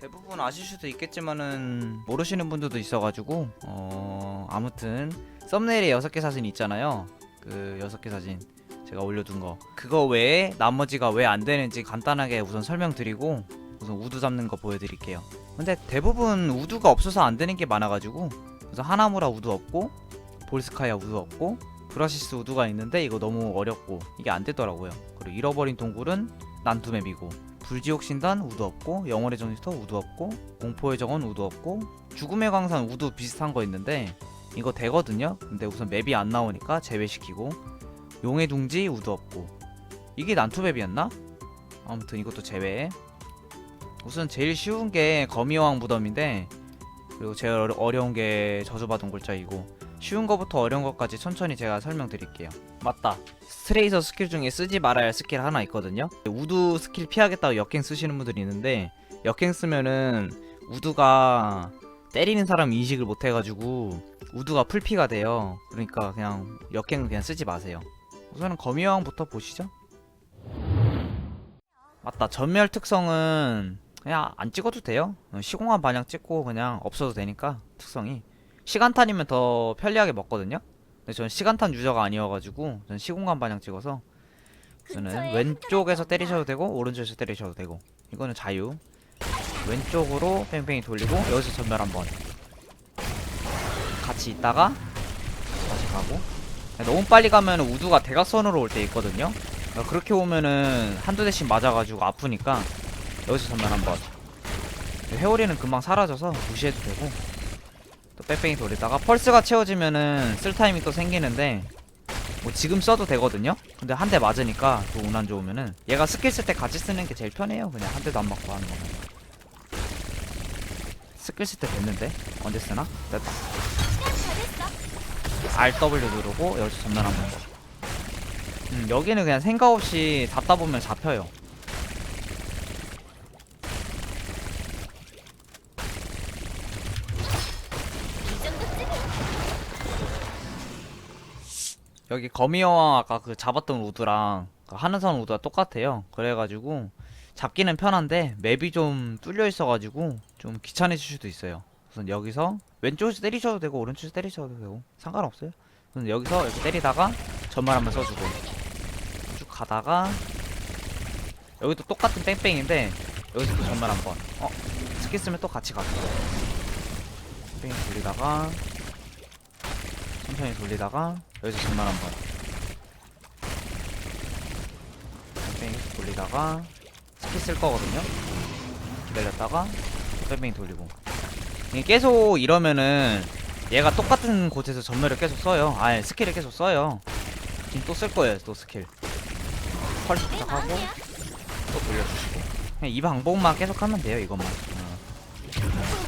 대부분 아실 수도 있겠지만은 모르시는 분들도 있어가지고 어 아무튼 썸네일에 여섯 개 사진 있잖아요. 그 여섯 개 사진 제가 올려둔 거 그거 외에 나머지가 왜 안 되는지 간단하게 우선 설명드리고 우선 우드 잡는 거 보여드릴게요. 근데 대부분 우드가 없어서 안 되는 게 많아가지고 그래서 하나무라 우드 없고 볼스카야 우드 없고 브라시스 우드가 있는데 이거 너무 어렵고 이게 안 되더라고요. 그리고 잃어버린 동굴은 난투맵이고 불지옥 신단 우드 없고 영월의 정리터 우드 없고 공포의 정원 우드 없고 죽음의 광산 우드 비슷한 거 있는데 이거 되거든요. 근데 우선 맵이 안 나오니까 제외시키고 용의 둥지 우드 없고 이게 난투맵이었나? 아무튼 이것도 제외. 우선 제일 쉬운 게 거미여왕 무덤인데 그리고 제일 어려- 어려운 게 저주받은 골짜기고 쉬운 거부터 어려운 것까지 천천히 제가 설명드릴게요. 맞다. 스트레이서 스킬 중에 쓰지 말아야 할 스킬 하나 있거든요. 우드 스킬 피하겠다고 역행 쓰시는 분들이 있는데 역행 쓰면은 우드가 때리는 사람 인식을 못 해가지고 우드가 풀피가 돼요. 그러니까 그냥 역행은 그냥 쓰지 마세요. 우선은 거미왕부터 보시죠. 맞다. 전멸 특성은 그냥 안 찍어도 돼요. 어, 시공한 반향 찍고 그냥 없어도 되니까 특성이 시간탄이면 더 편리하게 먹거든요. 근데 저는 시간탄 유저가 아니어가지고 저는 시공간 반향 찍어서 저는 왼쪽에서 때리셔도 되고 오른쪽에서 때리셔도 되고 이거는 자유. 왼쪽으로 뺑뺑이 돌리고 여기서 전멸 한번 같이 있다가 다시 가고 너무 빨리 가면 우두가 대각선으로 올 때 있거든요. 그러니까 그렇게 오면은 한두 대씩 맞아가지고 아프니까 여기서 전멸 한번 회오리는 금방 사라져서 무시해도 되고 또 뺑뺑이 돌리다가 펄스가 채워지면은 쓸 타임이 또 생기는데 뭐 지금 써도 되거든요? 근데 한 대 맞으니까 또 운 안 좋으면은 얘가 스킬 쓸 때 같이 쓰는 게 제일 편해요. 그냥 한 대도 안 맞고 하는 거는 스킬 쓸 때 됐는데? 언제 쓰나? 됐다. RW 누르고 여기서 전면 한번 음, 여기는 그냥 생각 없이 잡다 보면 잡혀요 여기 거미여왕 아까 그 잡았던 우드랑 그 하늘선 우드가 똑같아요. 그래가지고 잡기는 편한데 맵이 좀 뚫려 있어가지고 좀 귀찮으실 수도 있어요. 우선 여기서 왼쪽에서 때리셔도 되고 오른쪽에서 때리셔도 되고 상관없어요. 우선 여기서 이렇게 때리다가 전말 한번 써주고 쭉 가다가 여기도 똑같은 뺑뺑인데 여기서 또 전말 한번 어 스킬 쓰면 또 같이 가고 뺑뺑 돌리다가 천천히 돌리다가 여기서 전날 한번. 뺑뺑이 돌리다가 스킬 쓸 거거든요. 기다렸다가 뺑뺑이 돌리고. 계속 이러면은 얘가 똑같은 곳에서 전멸을 계속 써요. 아예 스킬을 계속 써요. 지금 또 쓸 거예요 또 스킬. 펄스 부탁하고 또 돌려주시고. 이 방법만 계속 하면 돼요 이것만. 어.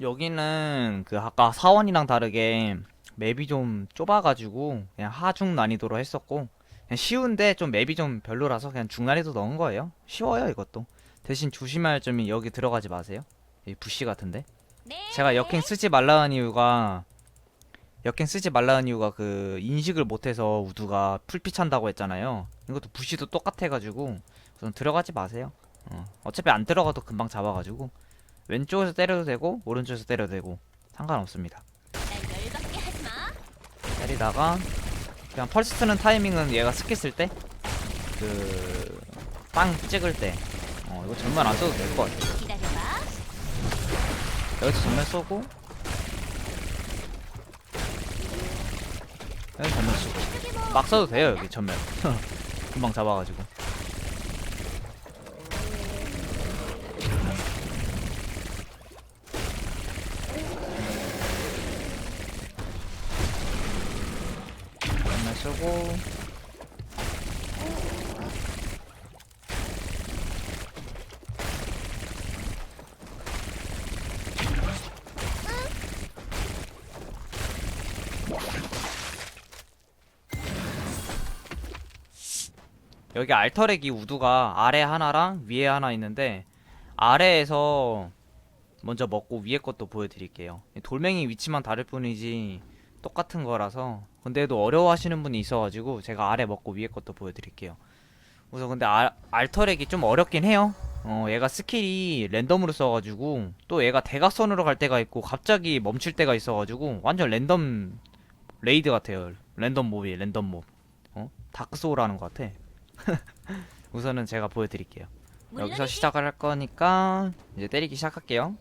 여기는 그 아까 사원이랑 다르게 맵이 좀 좁아가지고 그냥 하중 난이도로 했었고 그냥 쉬운데 좀 맵이 좀 별로라서 그냥 중난이도 넣은 거예요. 쉬워요 이것도. 대신 조심할 점이 여기 들어가지 마세요. 이 부시 같은데. 제가 역행 쓰지 말라는 이유가 역행 쓰지 말라는 이유가 그 인식을 못해서 우두가 풀피 찬다고 했잖아요. 이것도 부시도 똑같아가지고 우선 들어가지 마세요. 어. 어차피 안 들어가도 금방 잡아가지고 왼쪽에서 때려도 되고 오른쪽에서 때려도 되고 상관없습니다. 때리다가 그냥 펄스 쓰는 타이밍은 얘가 스킬 쓸 때? 그 빵 찍을 때. 어, 이거 전면 안 써도 될 것 같아. 여기서 전면 쏘고. 여기 전면 쏘고. 막 써도 돼요 여기 전면. 금방 잡아가지고 쏘고 여기 알터렉이 우두가 아래 하나랑 위에 하나 있는데 아래에서 먼저 먹고 위에 것도 보여드릴게요. 돌멩이 위치만 다를 뿐이지 똑같은 거라서 근데도 어려워하시는 분이 있어가지고 제가 아래 먹고 위에 것도 보여드릴게요. 우선 근데 알, 알터렉이 좀 어렵긴 해요. 어 얘가 스킬이 랜덤으로 써가지고 또 얘가 대각선으로 갈 때가 있고 갑자기 멈출 때가 있어가지고 완전 랜덤 레이드 같아요. 랜덤 몹이 랜덤 몹. 어 다크 소울 하는 것 같아. 우선은 제가 보여드릴게요. 여기서 시작을 할 거니까 이제 때리기 시작할게요.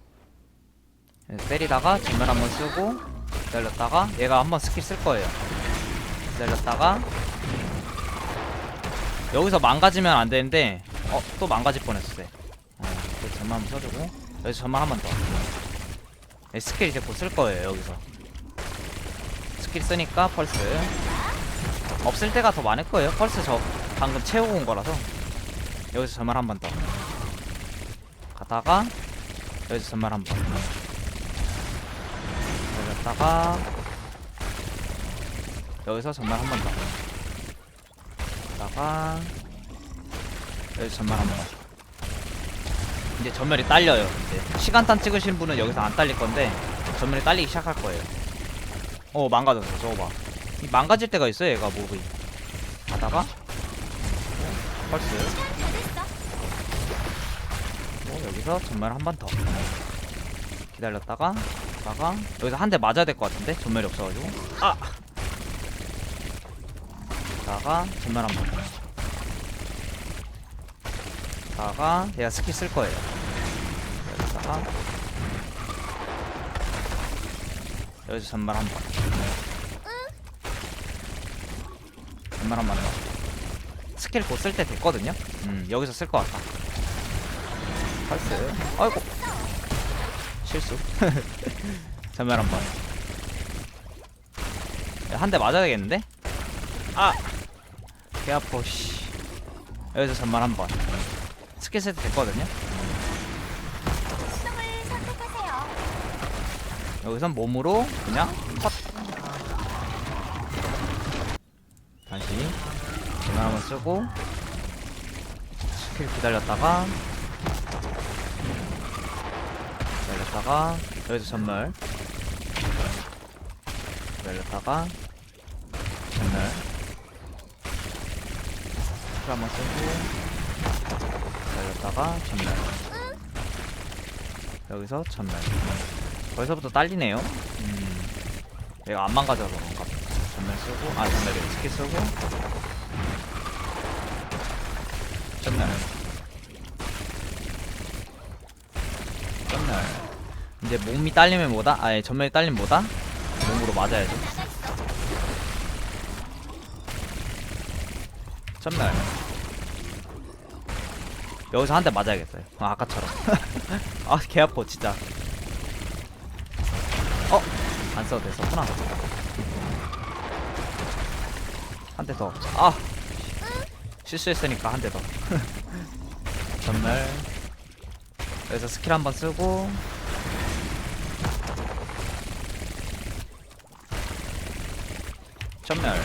때리다가 전멸 한번 쓰고 기다렸다가 얘가 한번 스킬 쓸 거예요. 기다렸다가 여기서 망가지면 안 되는데 어 또 망가질 뻔했어요. 어, 또 전멸 한번 써주고 여기서 전멸 한번 더. 네, 스킬 이제 곧 쓸 거예요 여기서. 스킬 쓰니까 펄스 없을 때가 더 많을 거예요. 펄스 저 방금 채우고 온 거라서 여기서 전멸 한번 더. 가다가 여기서 전멸 한 번. 내렸다가 여기서 전멸 한번 더. 가다가 여기서 전멸 한 번. 이제 전멸이 딸려요. 이제 시간탄 찍으신 분은 여기서 안 딸릴 건데 전멸이 딸리기 시작할 거예요. 어 망가졌어. 저거 봐. 이 망가질 때가 있어요. 얘가 몹이. 가다가 펄스. 어, 여기서 전멸 한 번 더. 기다렸다가 다가 여기서 한 대 맞아야 될 것 같은데? 전멸이 없어가지고. 아! 다가 전멸 한 번. 더. 다가 얘가 스킬 쓸 거예요. 여기다가 여기서 전멸 한번. 전멸 한 번. 더 스킬 곧 쓸 때 됐거든요? 음 여기서 쓸 것 같다. 펄스 아이고 실수. 전멸 한번. 한 대 맞아야 되겠는데? 아! 개 아파 씨. 여기서 전멸 한번. 스킬 세트 됐거든요. 여기선 몸으로 그냥 컷 다시. 전멸 한번 쓰고. 스킬 기다렸다가 기다렸다가 여기서 전멸. 기다렸다가 전멸. 스킬 한번 쓰고 기다렸다가 전멸. 여기서 전멸. 거기서부터 딸리네요. 음. 얘가 안 망가져서 그런가 봐. 전멸 쓰고 아 전멸에 스킬 쓰고. 전멸 전멸 이제 몸이 딸리면 뭐다? 아니 전멸이 딸리면 뭐다? 몸으로 맞아야죠 전멸 여기서 한 대 맞아야겠어요 아, 아까처럼 아 개 아파 진짜 어? 안 써도 됐었구나 한 대 더. 아! 실수했으니까 한 대 더. 전멸. 여기서 스킬 한 번 쓰고. 전멸.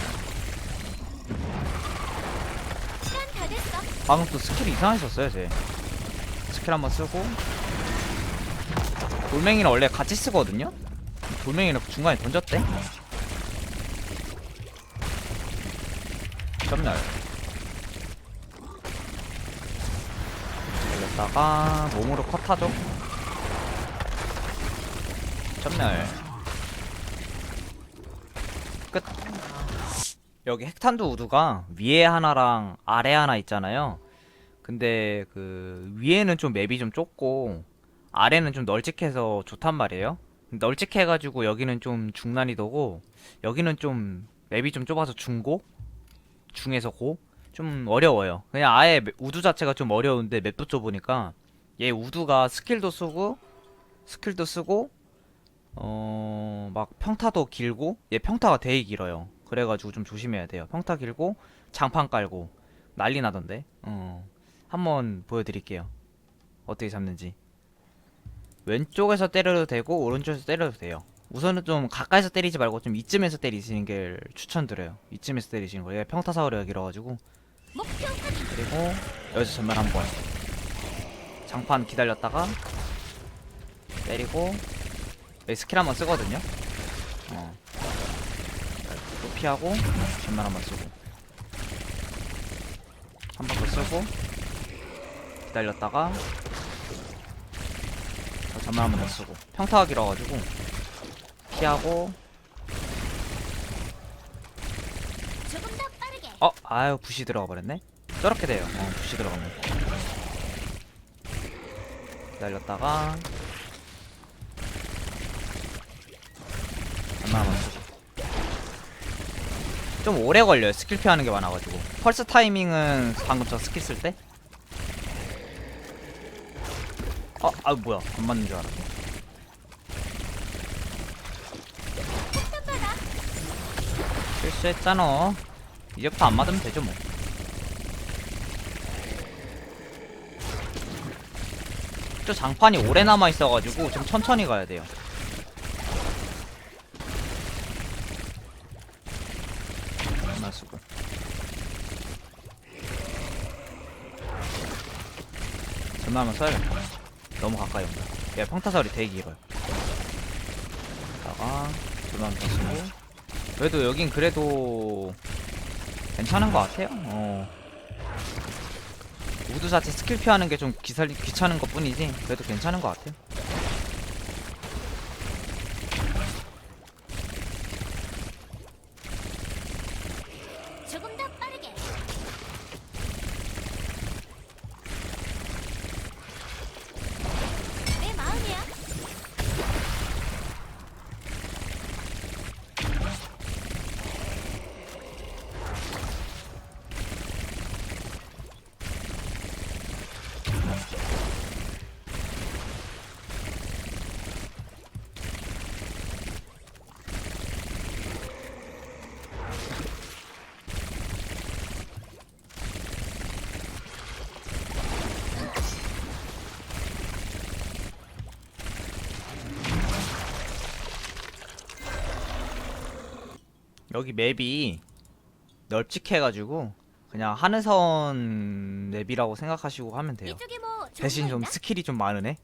시간 다 됐어. 방금 또 스킬이 이상했었어요, 쟤. 스킬 한번 쓰고. 돌멩이는 원래 같이 쓰거든요? 돌멩이는 중간에 던졌대? 전멸. 걸렸다가 몸으로 컷하죠? 전멸. 끝. 여기 핵탄두 우드가 위에 하나랑 아래 하나 있잖아요. 근데 그 위에는 좀 맵이 좀 좁고 아래는 좀 널찍해서 좋단 말이에요. 널찍해가지고 여기는 좀 중난이도고 여기는 좀 맵이 좀 좁아서 중고 중에서 고 좀 어려워요. 그냥 아예 맵- 우드 자체가 좀 어려운데 맵도 좁으니까 얘 우드가 스킬도 쓰고 스킬도 쓰고 어 막 평타도 길고 얘 평타가 되게 길어요. 그래가지고 좀 조심해야 돼요. 평타 길고 장판 깔고 난리 나던데. 어 한번 보여드릴게요. 어떻게 잡는지. 왼쪽에서 때려도 되고 오른쪽에서 때려도 돼요. 우선은 좀 가까이서 때리지 말고 좀 이쯤에서 때리시는 게 추천드려요. 이쯤에서 때리시는 거예요. 평타 사거리가 길어가지고 그리고 여기서 전멸 한 번. 장판 기다렸다가 때리고 여기 스킬 한번 쓰거든요. 어. 또 피하고 전멸 한번 쓰고. 한 번 더 쓰고 기다렸다가 또 전멸 한번 더 쓰고. 평타가 길어가지고 피하고. 어 아유 붓이 들어가 버렸네. 저렇게 돼요. 어 붓이 들어가면. 기다렸다가 쓰고 좀 오래 걸려요 스킬 피하는 게 많아가지고 펄스 타이밍은 방금 저 스킬 쓸 때? 어? 아 뭐야 안 맞는 줄 알았네 실수했잖아 이제부터 안 맞으면 되죠 뭐 저 장판이 오래 남아 있어가지고 좀 천천히 가야 돼요. 정말 수고. 전화 한번 써야겠다. 너무 가까이 온다. 얘 평타설이 되게 길어요. 다가 한번 쓰고. 그래도 여긴 그래도 괜찮은 것 같아요. 어. 우드 자체 스킬 피하는 게 좀 귀찮은 것 뿐이지 그래도 괜찮은 것 같아요. 여기 맵이 널찍해가지고 그냥 하늘선 맵이라고 생각하시고 하면 돼요. 뭐 대신 거 좀? 스킬이 좀 많으네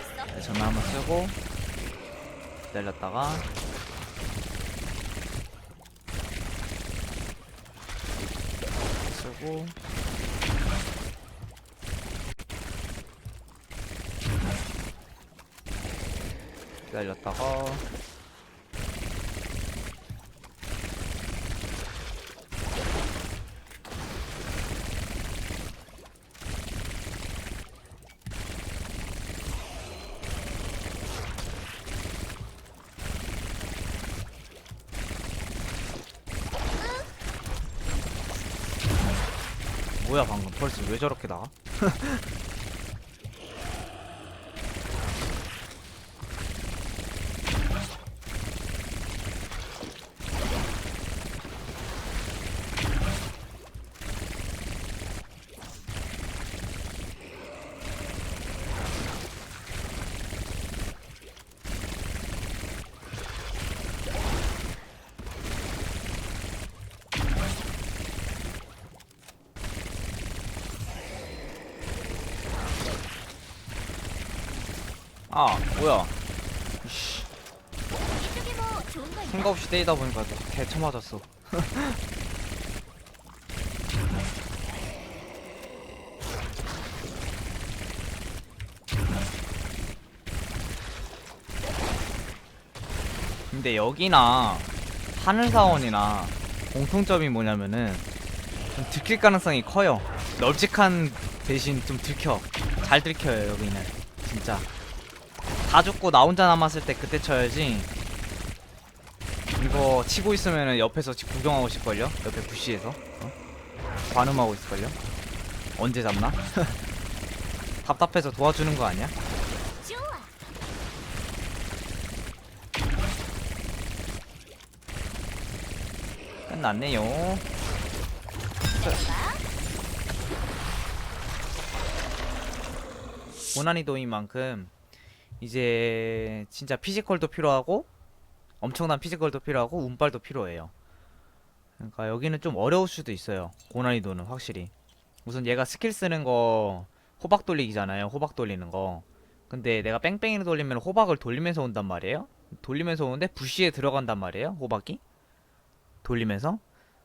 있어. 네, 전화 한번 쓰고 기다렸다가 쓰고 기다렸다가 뭐야 방금 펄스 왜 저렇게 나와? 아 뭐야 이씨, 이쪽에 뭐 좋은 때리다 보니까 개쳐 맞았어. 근데 여기나 하늘사원이나 공통점이 뭐냐면은 좀 들킬 가능성이 커요. 널찍한 대신 좀 들켜. 잘 들켜요 여기는. 진짜. 다 죽고 나 혼자 남았을 때 그때 쳐야지 이거 치고 있으면은 옆에서 지- 구경하고 있을걸요? 옆에 부시에서 어? 관음하고 있을걸요? 언제 잡나? 답답해서 도와주는 거 아니야? 끝났네요. 고난이도인 만큼 이제 진짜 피지컬도 필요하고 엄청난 피지컬도 필요하고 운빨도 필요해요. 그러니까 여기는 좀 어려울 수도 있어요. 고난이도는 확실히. 우선 얘가 스킬 쓰는 거 호박 돌리기잖아요. 호박 돌리는 거. 근데 내가 뺑뺑이를 돌리면 호박을 돌리면서 온단 말이에요. 돌리면서 오는데 부시에 들어간단 말이에요. 호박이 돌리면서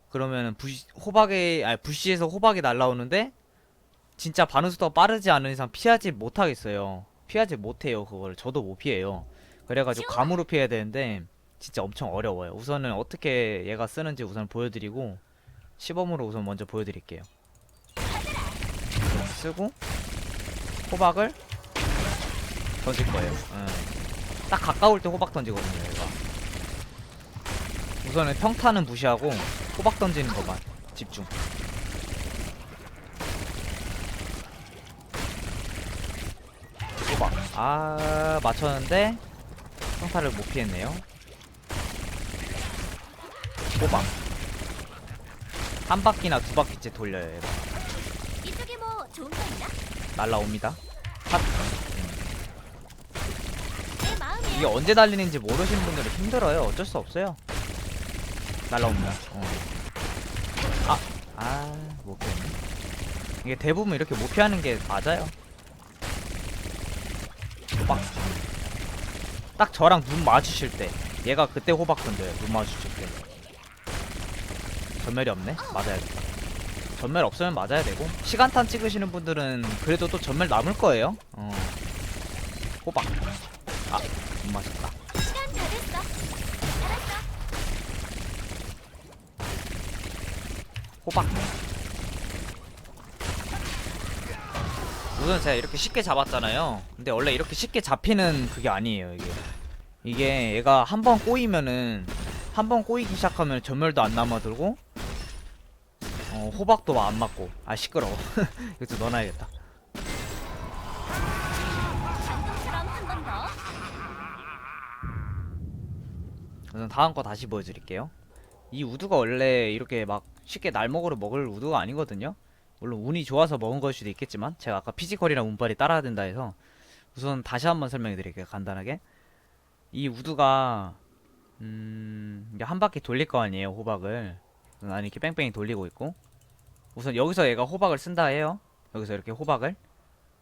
그러면 부시 호박에 아니 부시에서 호박이 날라오는데 진짜 반응수가 빠르지 않은 이상 피하지 못하겠어요. 피하지 못해요. 그걸 저도 못 피해요. 그래가지고 감으로 피해야 되는데 진짜 엄청 어려워요. 우선은 어떻게 얘가 쓰는지 우선 보여드리고 시범으로 우선 먼저 보여드릴게요. 쓰고 호박을 던질 거예요. 응. 딱 가까울 때 호박 던지거든요. 얘가. 우선은 평타는 무시하고 호박 던지는 것만 집중. 호박. 아 맞췄는데 평타를 못 피했네요. 호박. 한 바퀴나 두 바퀴째 돌려요. 얘가. 이쪽에 뭐 좋은 거 있나? 날라옵니다. 핫. 내. 이게 언제 달리는지 모르시는 분들은 힘들어요. 어쩔 수 없어요. 날라옵니다. 어. 아, 아, 못 피했네. 이게 대부분 이렇게 못 피하는 게 맞아요. 호박. 딱 저랑 눈 마주칠 때. 얘가 그때 호박 던져요. 눈 마주칠 때. 전멸이 없네? 맞아야겠다. 전멸 없으면 맞아야 되고. 시간탄 찍으시는 분들은 그래도 또 전멸 남을 거예요. 어. 호박. 아, 못 맞았다. 시간 다 됐어. 알았어. 호박. 우선 제가 이렇게 쉽게 잡았잖아요. 근데 원래 이렇게 쉽게 잡히는 그게 아니에요, 이게. 이게 얘가 한 번 꼬이면은 한 번 꼬이기 시작하면 전멸도 안 남아들고 어, 호박도 안 맞고. 아 시끄러워. 좀 넣어놔야겠다. 우선 다음 거 다시 보여드릴게요. 이 우드가 원래 이렇게 막 쉽게 날먹으로 먹을 우드가 아니거든요. 물론 운이 좋아서 먹은 걸 수도 있겠지만 제가 아까 피지컬이랑 운빨이 따라야 된다 해서 우선 다시 한번 설명해 드릴게요. 간단하게. 이 우드가 음, 한 바퀴 돌릴 거 아니에요, 호박을. 나는 이렇게 뺑뺑이 돌리고 있고. 우선 여기서 얘가 호박을 쓴다 해요. 여기서 이렇게 호박을.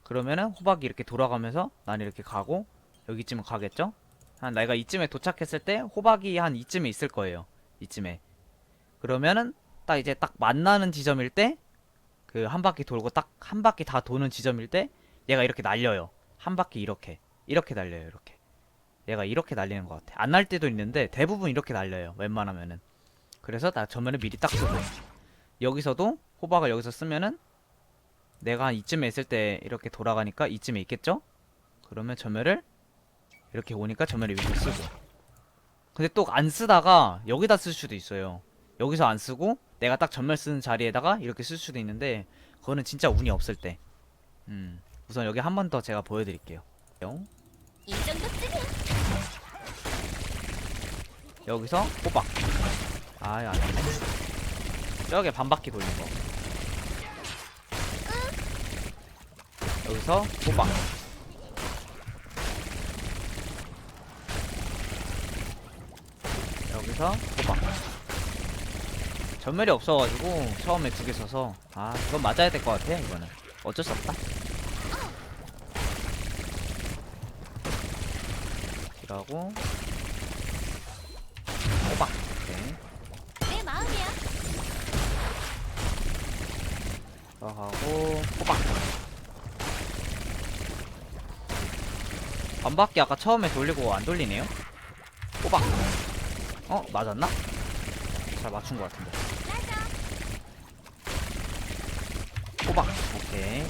그러면은 호박이 이렇게 돌아가면서 나는 이렇게 가고 여기쯤 가겠죠? 한 내가 이쯤에 도착했을 때 호박이 한 이쯤에 있을 거예요. 이쯤에. 그러면은 딱 이제 딱 만나는 지점일 때 그 한 바퀴 돌고 딱 한 바퀴 다 도는 지점일 때 얘가 이렇게 날려요. 한 바퀴 이렇게 이렇게 날려요. 이렇게. 얘가 이렇게 날리는 것 같아. 안 날 때도 있는데 대부분 이렇게 날려요. 웬만하면은. 그래서 나 전면을 미리 딱 쓰고 여기서도 호박을 여기서 쓰면은 내가 한 이쯤에 있을 때 이렇게 돌아가니까 이쯤에 있겠죠? 그러면 전멸을 이렇게 오니까 전멸을 이렇게 쓰고. 근데 또 안 쓰다가 여기다 쓸 수도 있어요. 여기서 안 쓰고 내가 딱 전멸 쓰는 자리에다가 이렇게 쓸 수도 있는데 그거는 진짜 운이 없을 때. 음, 우선 여기 한 번 더 제가 보여드릴게요. 여기서 호박. 아유 안되네 저기 반바퀴 돌린 거 여기서 호박 여기서 호박 전멸이 없어가지고 처음에 두 개 써서 아 이건 맞아야 될 것 같아 이거는. 어쩔 수 없다. 호박 오케이. 내 마음이야. 하고 호박 반바퀴 아까 처음에 돌리고 안 돌리네요? 호박. 어 맞았나? 잘 맞춘 것 같은데. 호박. 오케이.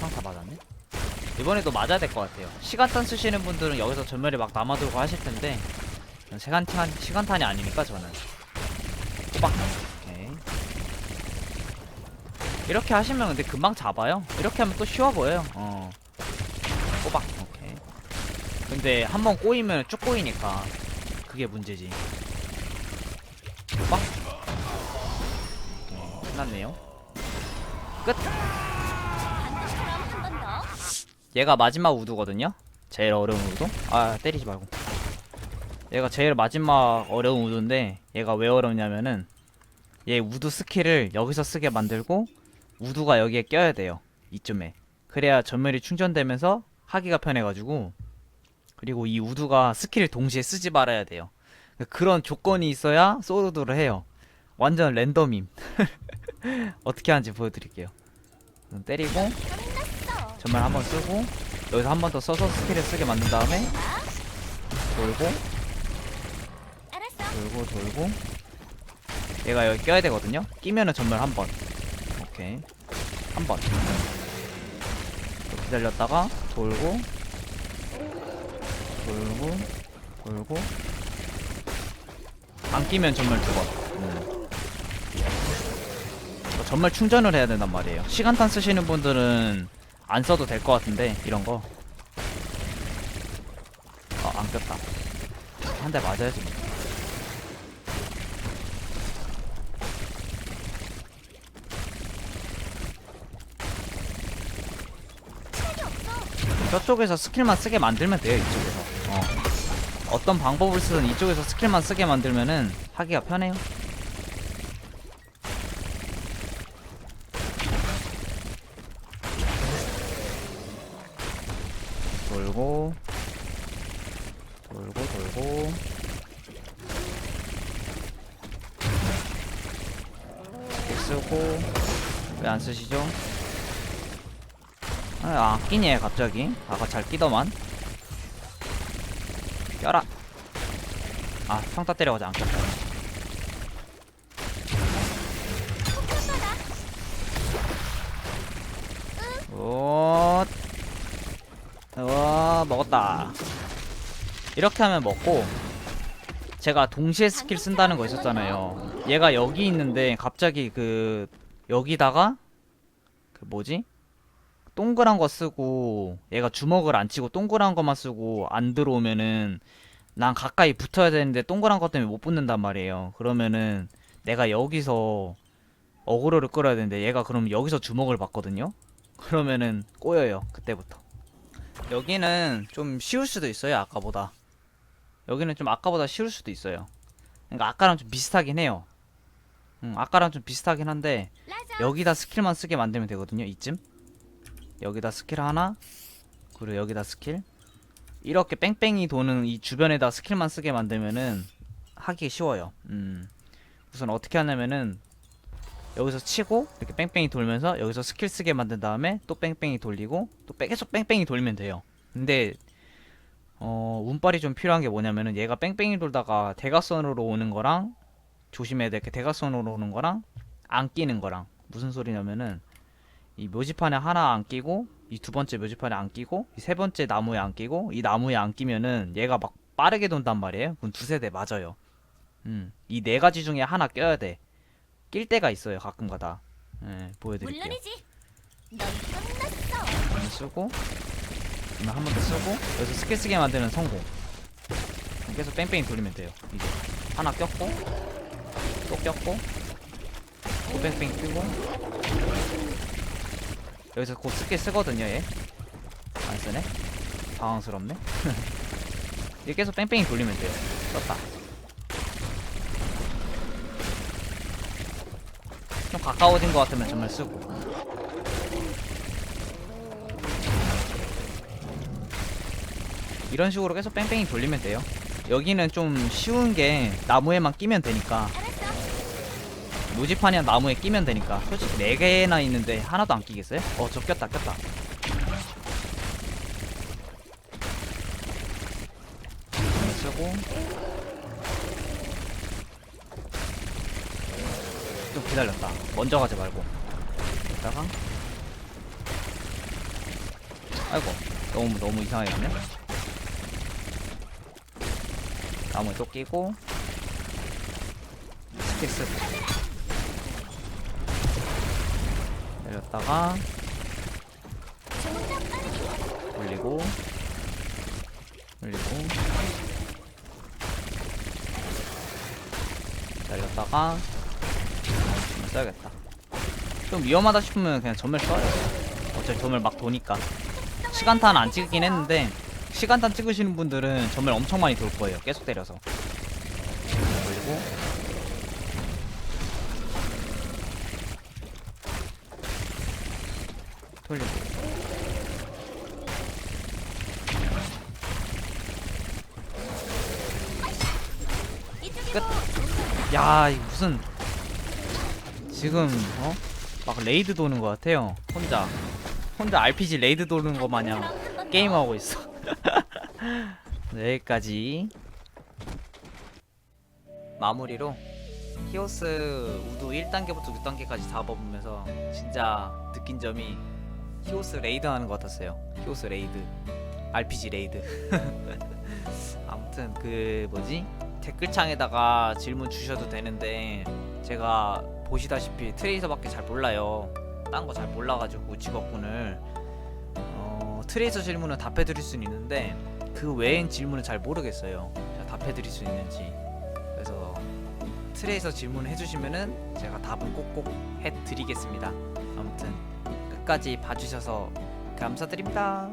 평타 맞았네. 이번에도 맞아야 될 것 같아요. 시간탄 쓰시는 분들은 여기서 전멸이 막 남아들고 하실 텐데 저는 시간탄 시간탄이 아니니까 저는. 오케 이 이렇게 하시면 근데 금방 잡아요 이렇게 하면 또 쉬워 보여요 어 호박 오케이 근데 한번 꼬이면 쭉 꼬이니까 그게 문제지 호박 오케이, 끝났네요 끝. 얘가 마지막 우드거든요. 제일 어려운 우드. 아 때리지 말고. 얘가 제일 마지막 어려운 우드인데 얘가 왜 어렵냐면은 얘 우드 스킬을 여기서 쓰게 만들고 우드가 여기에 껴야 돼요. 이쯤에 그래야 전멸이 충전되면서 하기가 편해가지고 그리고 이 우두가 스킬을 동시에 쓰지 말아야 돼요 그런 조건이 있어야 소르드를 해요 완전 랜덤임 어떻게 하는지 보여드릴게요 그럼 때리고. 전멸 한번 쓰고 여기서 한 번 더 써서 스킬을 쓰게 만든 다음에 돌고. 돌고 돌고 얘가 여기 껴야 되거든요 끼면은 전멸 한 번 오케이. 한번. 기다렸다가 돌고 돌고 돌고. 안 끼면 전멸 두번. 음. 뭐 전멸 충전을 해야 된단 말이에요. 시간탄 쓰시는 분들은 안 써도 될 것 같은데 이런 거. 아, 안 꼈다. 한 대 맞아야지 뭐. 시간이 없어. 저쪽에서 스킬만 쓰게 만들면 돼요 이쪽에서 어. 어떤 방법을 쓰든 이쪽에서 스킬만 쓰게 만들면은 하기가 편해요 돌고 돌고 돌고 쓰고 왜 안 쓰시죠? 아, 안 끼네 갑자기. 아까 잘 끼더만. 껴라. 아 평타 때려가지고 안 꼈다 오, 와 먹었다. 이렇게 하면 먹고 제가 동시에 스킬 쓴다는 거 있었잖아요. 얘가 여기 있는데 갑자기 그 여기다가 그 뭐지 동그란 거 쓰고 얘가 주먹을 안 치고 동그란 거만 쓰고 안 들어오면은 난 가까이 붙어야 되는데 동그란 것 때문에 못 붙는단 말이에요. 그러면은 내가 여기서 어그로를 끌어야 되는데 얘가 그럼 여기서 주먹을 받거든요. 그러면은 꼬여요. 그때부터. 여기는 좀 쉬울 수도 있어요. 아까보다. 여기는 좀 아까보다 쉬울 수도 있어요. 그러니까 아까랑 좀 비슷하긴 해요. 음, 아까랑 좀 비슷하긴 한데. 여기다 스킬만 쓰게 만들면 되거든요 이쯤 여기다 스킬 하나 그리고 여기다 스킬. 이렇게 뺑뺑이 도는 이 주변에다 스킬만 쓰게 만들면은 하기 쉬워요. 음. 우선 어떻게 하냐면은 여기서 치고 이렇게 뺑뺑이 돌면서 여기서 스킬 쓰게 만든 다음에 또 뺑뺑이 돌리고 또 빼- 계속 뺑뺑이 돌면 돼요. 근데 어 운빨이 좀 필요한 게 뭐냐면은 얘가 뺑뺑이 돌다가 대각선으로 오는 거랑 조심해야 될 게 대각선으로 오는 거랑 안 끼는 거랑 무슨 소리냐면은 이 묘지판에 하나 안 끼고 이 두 번째 묘지판에 안 끼고 이 세 번째 나무에 안 끼고 이 나무에 안 끼면은 얘가 막 빠르게 돈단 말이에요. 그럼 두세 대 맞아요. 음, 이 네 가지 중에 하나 껴야 돼. 낄 때가 있어요. 가끔가다. 예, 보여드릴게요. 물론이지. 넌 끝났어. 한번 쓰고 한번 더 쓰고 여기서 스킬 쓰게 만드는 성공. 계속 뺑뺑이 돌리면 돼요. 이제 하나 꼈고 또 꼈고 또 뺑뺑이 끼고 여기서 곧 스킬 쓰거든요 얘. 안 쓰네. 당황스럽네. 이게 계속 뺑뺑이 돌리면 돼요. 썼다. 좀 가까워진 것 같으면 정말 쓰고. 이런 식으로 계속 뺑뺑이 돌리면 돼요. 여기는 좀 쉬운 게 나무에만 끼면 되니까. 무지판이랑 나무에 끼면 되니까 솔직히 4개나 있는데 하나도 안 끼겠어요? 어, 저 꼈다, 꼈다. 이거 쓰고 좀 기다렸다. 먼저 가지 말고. 이따가 아이고, 너무 너무 이상하게 갔네. 나무에 또 끼고 스틱 쓰고 빠르게. 올리고 올리고. 날렸다가 전멸 써야겠다. 좀 위험하다 싶으면 그냥 전멸 써요. 어차피 전멸 막 도니까. 시간탄 안 찍긴 했는데 시간탄 찍으시는 분들은 전멸 엄청 많이 돌 거예요. 계속 때려서. 올리고 돌려. 이쪽이 끝. 뭐 야, 이 무슨 지금 어? 막 레이드 도는 것 같아요. 혼자 혼자 RPG 레이드 도는 거 마냥 한번 게임 하고 있어. 네, 여기까지 마무리로 히오스 우드 1단계부터 6단계까지 다 뽑으면서 진짜 느낀 점이 히오스 레이드 하는 것 같았어요. 히오스 레이드, RPG 레이드. 아무튼 그 뭐지 댓글창에다가 질문 주셔도 되는데 제가 보시다시피 트레이서밖에 잘 몰라요. 딴 거 잘 몰라가지고 직업군을 어, 트레이서 질문은 답해드릴 수는 있는데 그 외엔 질문은 잘 모르겠어요. 제가 답해드릴 수 있는지. 그래서 트레이서 질문 해주시면은 제가 답은 꼭꼭 해드리겠습니다. 아무튼 끝까지 봐주셔서 감사드립니다.